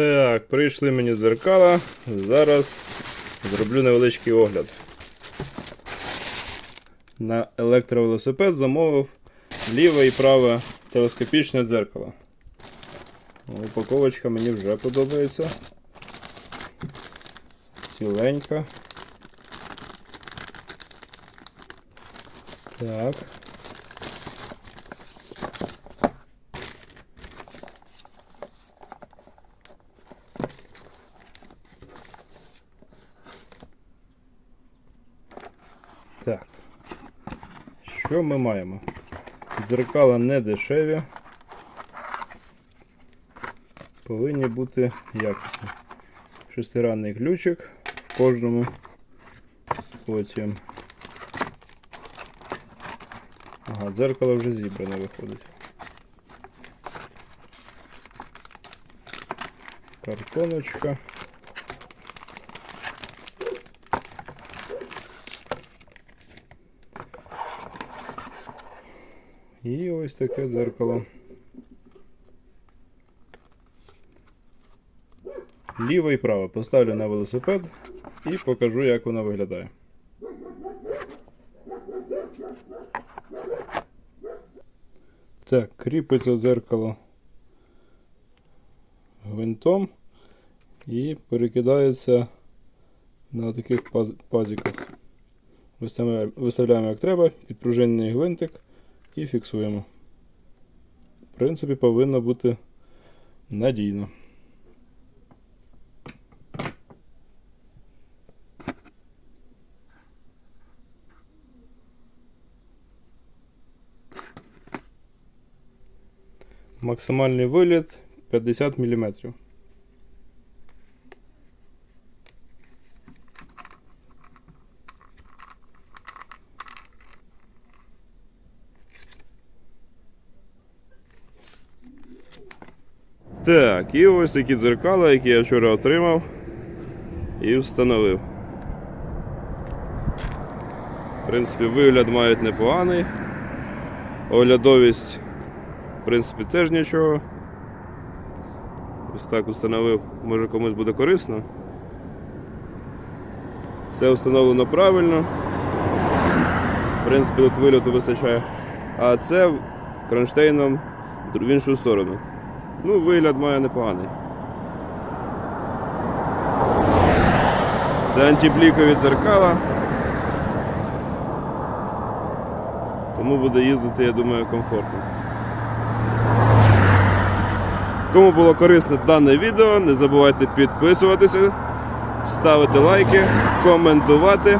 Так, прийшли мені дзеркала. Зараз зроблю невеличкий огляд. На електровелосипед замовив ліве і праве телескопічне дзеркало. Упаковочка мені вже подобається. Ціленька. Так. Так. Що ми маємо? Дзеркала не дешеві. Повинні бути якісні. Шестигранний ключик в кожному. Потім. Ага, дзеркало вже зібране виходить. Картоночка. І ось таке дзеркало. Ліве і праве поставлю на велосипед і покажу, як воно виглядає. Так, кріпиться дзеркало гвинтом і перекидається на таких паз- пазиках. Виставляємо, як треба, підпружинений гвинтик і фіксуємо. В принципі, повинно бути надійно. Максимальний виліт 50 мм. Так, і ось такі дзеркала, які я вчора отримав і встановив. В принципі, вигляд мають непоганий. Оглядовість, в принципі, теж нічого. Ось так установив, може комусь буде корисно. Все встановлено правильно. В принципі, тут вильоту вистачає. А це кронштейном в іншу сторону. Ну, вигляд має непоганий. Це антиблікові дзеркала. Тому буде їздити, я думаю, комфортно. Кому було корисне дане відео, не забувайте підписуватися, ставити лайки, коментувати.